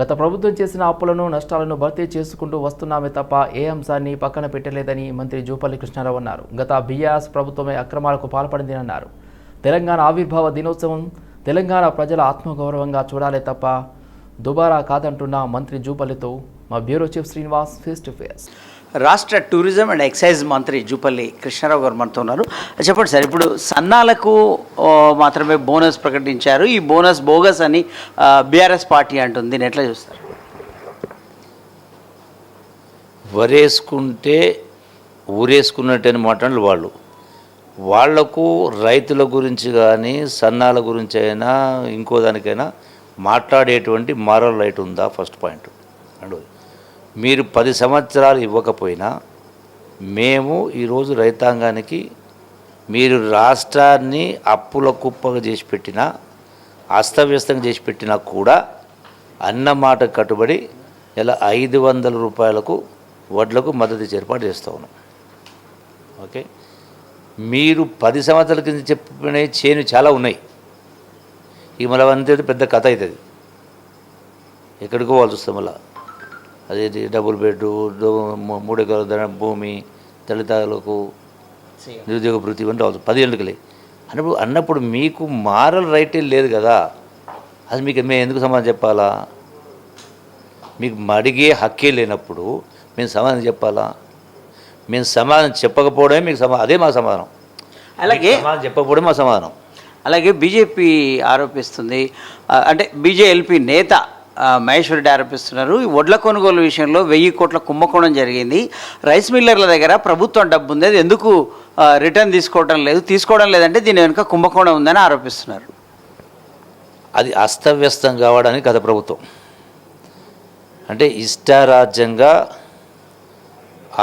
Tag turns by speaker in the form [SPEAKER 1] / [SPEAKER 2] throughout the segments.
[SPEAKER 1] గత ప్రభుత్వం చేసిన అప్పులను నష్టాలను భర్తీ చేసుకుంటూ వస్తున్నామే తప్ప ఏ అంశాన్ని పక్కన పెట్టలేదని మంత్రి జూపల్లి కృష్ణారావు అన్నారు. గత బీఆర్ఎస్ ప్రభుత్వమే అక్రమాలకు పాల్పడిందని అన్నారు. తెలంగాణ ఆవిర్భావ దినోత్సవం తెలంగాణ ప్రజల ఆత్మగౌరవంగా చూడాలే తప్ప దుబారా కాదంటున్న మంత్రి జూపల్లితో మా bureau chief Srinivas face to face.
[SPEAKER 2] రాష్ట్ర టూరిజం అండ్ ఎక్సైజ్ మంత్రి జూపల్లి కృష్ణారావు గారు మనతో ఉన్నారు. చెప్పండి సార్ ఇప్పుడు సన్నాలకు మాత్రమే బోనస్ ప్రకటించారు. ఈ బోనస్ బోగస్ అని బీఆర్ఎస్ పార్టీ అంటుంది. దీన్ని ఎట్లా చూస్తారు?
[SPEAKER 3] వరేసుకుంటే ఊరేసుకున్నట్టని మాట్లాడారు వాళ్ళు. వాళ్ళకు రైతుల గురించి కానీ సన్నాల గురించి అయినా ఇంకో దానికైనా మాట్లాడేటువంటి మారల్ రైట్ ఉందా? First point. అండ్ మీరు పది సంవత్సరాలు ఇవ్వకపోయినా మేము ఈరోజు రైతాంగానికి మీరు రాష్ట్రాన్ని అప్పుల కుప్పగా చేసి పెట్టినా అస్తవ్యస్తంగా చేసి పెట్టినా కూడా అన్నమాట కట్టుబడి ఇలా ఐదు వందల రూపాయలకు వడ్లకు మద్దతు ఏర్పాటు చేస్తూ ఉన్నాం. ఓకే? మీరు పది సంవత్సరాల కింద చెప్పిన చేను చాలా ఉన్నాయి. ఈ మళ్ళీ అంతే పెద్ద కథ అవుతుంది. ఎక్కడికో వాళ్ళు చూస్తాం మళ్ళీ? అదేంటి డబుల్ బెడ్ మూడు ఎకరాల భూమి దళితాలకు నిరుద్యోగ వృత్తి ఇవన్నీ రావచ్చు పది ఏళ్ళకి అన్నప్పుడు అన్నప్పుడు మీకు మారల్ రైటే లేదు కదా. అది మీకు మేము ఎందుకు సమాధానం చెప్పాలా? మీకు మడిగే హక్కే లేనప్పుడు మేము సమాధానం చెప్పాలా? మేము సమాధానం చెప్పకపోవడమే మీకు సమా అదే మా సమాధానం.
[SPEAKER 2] అలాగే
[SPEAKER 3] సమాధానం చెప్పకపోవడమే మా సమాధానం.
[SPEAKER 2] అలాగే బీజేపీ ఆరోపిస్తుంది. అంటే బీజేఎల్పీ నేత మహేశ్వరి ఆరోపిస్తున్నారు ఈ వడ్ల కొనుగోలు విషయంలో వెయ్యి కోట్ల కుంభకోణం జరిగింది. రైస్ మిల్లర్ల దగ్గర ప్రభుత్వం డబ్బు ఉంది అది ఎందుకు రిటర్న్ తీసుకోవడం లేదు తీసుకోవడం లేదంటే దీని వెనుక కుంభకోణం ఉందని ఆరోపిస్తున్నారు.
[SPEAKER 3] అది అస్తవ్యస్తం కావడానికి గత ప్రభుత్వం. అంటే ఇష్టారాజ్యంగా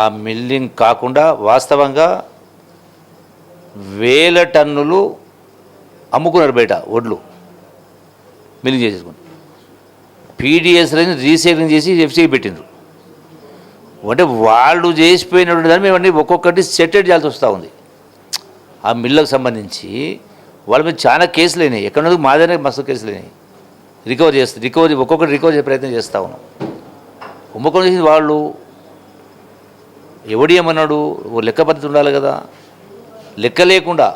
[SPEAKER 3] ఆ మిల్లింగ్ కాకుండా వాస్తవంగా వేల టన్నులు అమ్ముకున్నారు బయట వడ్లు మిల్లింగ్ చేసేసుకుని. పీడిఎస్లని రీసైక్లింగ్ చేసి ఎఫ్సీకి పెట్టిండ్రు. అంటే వాళ్ళు చేసిపోయినటువంటి దాన్ని మేము అన్నీ ఒక్కొక్కటి సెటిల్ చేయాల్సి వస్తూ ఉంది. ఆ మిల్లుకు సంబంధించి వాళ్ళ మీద చాలా కేసులు అయినాయి. ఎక్కడ నుండి మా దగ్గర మస్తు కేసులు అయినాయి. రికవర్ చేస్తే రికవరీ ఒక్కొక్కటి రికవర్ చేసే ప్రయత్నం చేస్తూ ఉన్నాం. కుంభకోణం చేసింది వాళ్ళు. ఎవడి ఏమన్నాడు? ఓ లెక్క పద్ధతి ఉండాలి కదా. లెక్క లేకుండా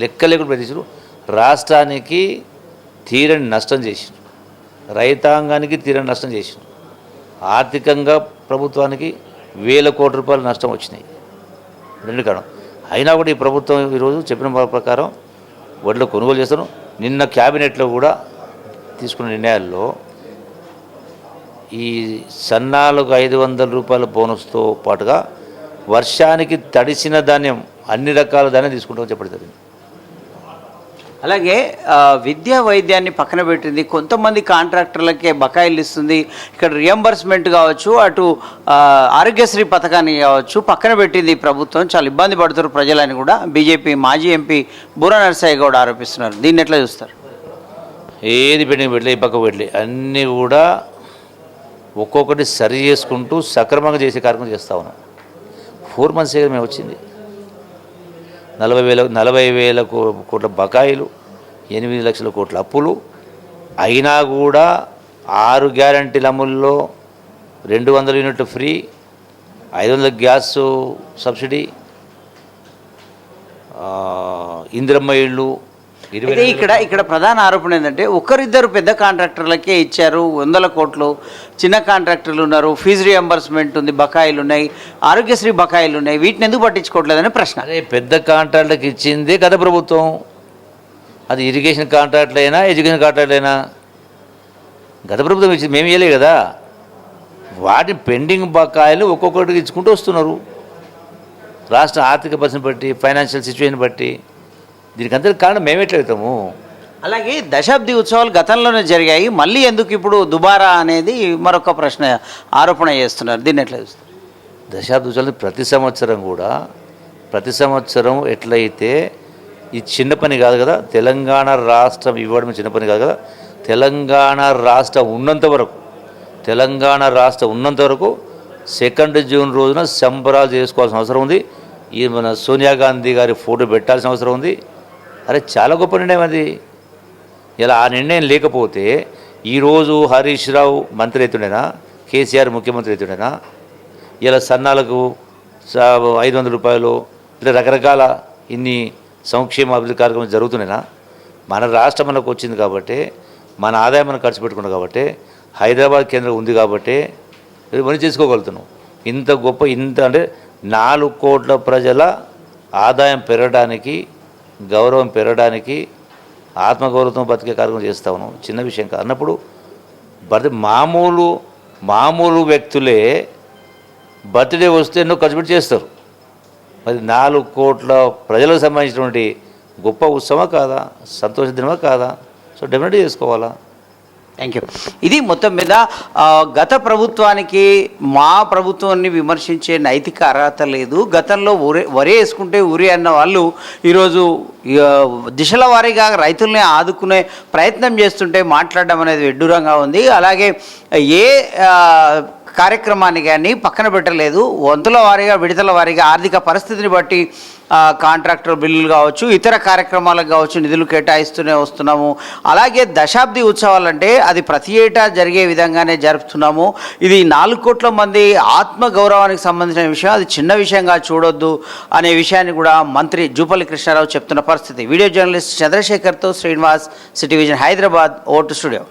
[SPEAKER 3] లెక్క లేకుండా ప్రయత్నించారు. రాష్ట్రానికి తీరని నష్టం చేసిండు రైతాంగానికి తీరని నష్టం చేసిండు ఆర్థికంగా ప్రభుత్వానికి వేల కోట్ల రూపాయలు నష్టం వచ్చినాయి. రెండు కారణం. అయినా కూడా ఈ ప్రభుత్వం ఈరోజు చెప్పిన ప్రకారం వడ్లు కొనుగోలు చేస్తాను నిన్న క్యాబినెట్లో కూడా తీసుకున్న నిర్ణయాల్లో ఈ సన్నాలకు ఐదు వందల రూపాయల బోనస్తో పాటుగా వర్షానికి తడిసిన ధాన్యం అన్ని రకాల ధాన్యం తీసుకుంటామని చెప్పడం జరిగింది.
[SPEAKER 2] అలాగే విద్యా వైద్యాన్ని పక్కన పెట్టింది. కొంతమంది కాంట్రాక్టర్లకే బకాయిలు ఇస్తుంది. ఇక్కడ రియంబర్స్మెంట్ కావచ్చు అటు ఆరోగ్యశ్రీ పథకాన్ని కావచ్చు పక్కన పెట్టింది ప్రభుత్వం. చాలా ఇబ్బంది పడుతున్నారు ప్రజలని కూడా. బీజేపీ మాజీ ఎంపీ బూరా నరసయ్య గౌడ్ ఆరోపిస్తున్నారు. దీన్ని ఎట్లా చూస్తారు?
[SPEAKER 3] ఏది పెండింగ్ పెట్టలే ఈ పక్క పెట్టలే. అన్నీ కూడా ఒక్కొక్కటి సరి చేసుకుంటూ సక్రమంగా చేసే కార్యక్రమం చేస్తా ఉన్నాం. ఫోర్ మంత్స్ మేము వచ్చింది. నలభై వేల నలభై వేల కో- కోట్ల బకాయిలు ఎనిమిది లక్షల కోట్ల అప్పులు. అయినా కూడా ఆరు గ్యారంటీల అమల్లో రెండు వందల యూనిట్లు ఫ్రీ ఐదు వందల గ్యాస్ సబ్సిడీ ఇందిరమ్మ ఇళ్ళు
[SPEAKER 2] అయితే ఇక్కడ ఇక్కడ ప్రధాన ఆరోపణ ఏంటంటే ఒకరిద్దరు పెద్ద కాంట్రాక్టర్లకే ఇచ్చారు వందల కోట్లు చిన్న కాంట్రాక్టర్లు ఉన్నారు ఫీజు రియంబర్స్మెంట్ ఉంది బకాయిలు ఉన్నాయి ఆరోగ్యశ్రీ బకాయిలు ఉన్నాయి వీటిని ఎందుకు పట్టించుకోవట్లేదని ప్రశ్న.
[SPEAKER 3] అదే పెద్ద కాంట్రాక్ట్లకు ఇచ్చిందే గత ప్రభుత్వం. అది ఇరిగేషన్ కాంట్రాక్ట్లు అయినా ఎడ్యుకేషన్ కాంట్రాక్ట్లు అయినా గత ప్రభుత్వం ఇచ్చింది మేము ఇవ్వలే కదా. వాటి పెండింగ్ బకాయిలు ఒక్కొక్కటికి ఇచ్చుకుంటూ వస్తున్నారు. రాష్ట్ర ఆర్థిక పరిస్థితిని బట్టి ఫైనాన్షియల్ సిచ్యువేషన్ బట్టి. దీనికి అంతటి కారణం మేము ఎట్లా అవుతాము
[SPEAKER 2] అలాగే దశాబ్ది ఉత్సవాలు గతంలోనే జరిగాయి మళ్ళీ ఎందుకు ఇప్పుడు దుబారా అనేది మరొక ప్రశ్న ఆరోపణ చేస్తున్నారు. దీన్ని ఎట్లా చూస్తారు?
[SPEAKER 3] దశాబ్దాలు ప్రతి సంవత్సరం కూడా ప్రతి సంవత్సరం ఎట్లయితే ఈ చిన్న పని కాదు కదా తెలంగాణ రాష్ట్రం ఇవ్వడం చిన్న పని కాదు కదా తెలంగాణ రాష్ట్రం ఉన్నంత వరకు తెలంగాణ రాష్ట్రం ఉన్నంత వరకు సెకండ్ జూన్ రోజున సంబరాలు చేసుకోవాల్సిన అవసరం ఉంది. ఈ మన సోనియా గాంధీ గారి ఫోటో పెట్టాల్సిన అవసరం ఉంది. అరే చాలా గొప్ప నిర్ణయం అది. ఇలా ఆ నిర్ణయం లేకపోతే ఈరోజు హరీష్ రావు మంత్రి అవుతుండేనా? కేసీఆర్ ముఖ్యమంత్రి అవుతుండేనా? ఇలా సన్నాలకు ఐదు వందల రూపాయలు ఇలా రకరకాల ఇన్ని సంక్షేమ అభివృద్ధి కార్యక్రమాలు జరుగుతున్నాయినా మన రాష్ట్రం మనకు వచ్చింది కాబట్టి మన ఆదాయం మనం ఖర్చు పెట్టుకున్నాం కాబట్టి హైదరాబాద్ కేంద్రం ఉంది కాబట్టి మనం చేసుకోగలుగుతున్నాం. ఇంత గొప్ప ఇంత అంటే నాలుగు కోట్ల ప్రజల ఆదాయం పెరగడానికి గౌరవం పెరగడానికి ఆత్మగౌరవంతో బతికే కార్యక్రమం చేస్తా ఉన్నాం. చిన్న విషయం కాదు. అన్నప్పుడు బర్త్ మామూలు మామూలు వ్యక్తులే బర్త్డే వస్తే ఎన్నో ఖర్చు పెట్టి చేస్తారు. మరి నాలుగు కోట్ల ప్రజలకు సంబంధించినటువంటి గొప్ప ఉత్సవమా కాదా? సంతోష దినమా కాదా? సో డెఫినెట్గా చేసుకోవాలా?
[SPEAKER 2] థ్యాంక్ యూ ఇది మొత్తం మీద గత ప్రభుత్వానికి మా ప్రభుత్వాన్ని విమర్శించే నైతిక అర్హత లేదు. గతంలో ఊరే వరి వేసుకుంటే ఊరి అన్న వాళ్ళు ఈరోజు దిశల వారీగా రైతుల్ని ఆదుకునే ప్రయత్నం చేస్తుంటే మాట్లాడడం అనేది విడ్డూరంగా ఉంది. అలాగే ఏ కార్యక్రమాన్ని కానీ పక్కన పెట్టలేదు. వంతుల వారీగా విడతల వారీగా ఆర్థిక పరిస్థితిని బట్టి కాంట్రాక్టర్ బిల్లులు కావచ్చు ఇతర కార్యక్రమాలకు కావచ్చు నిధులు కేటాయిస్తూనే వస్తున్నాము. అలాగే దశాబ్ది ఉత్సవాలంటే అది ప్రతి ఏటా జరిగే విధంగానే జరుపుతున్నాము. ఇది నాలుగు కోట్ల మంది ఆత్మ గౌరవానికి సంబంధించిన విషయం. అది చిన్న విషయంగా చూడొద్దు అనే విషయాన్ని కూడా మంత్రి జూపల్లి కృష్ణారావు చెప్తున్న పరిస్థితి. వీడియో జర్నలిస్ట్ చంద్రశేఖర్తో శ్రీనివాస్ సిటీ విజన్ హైదరాబాద్ ఓటు స్టూడియో.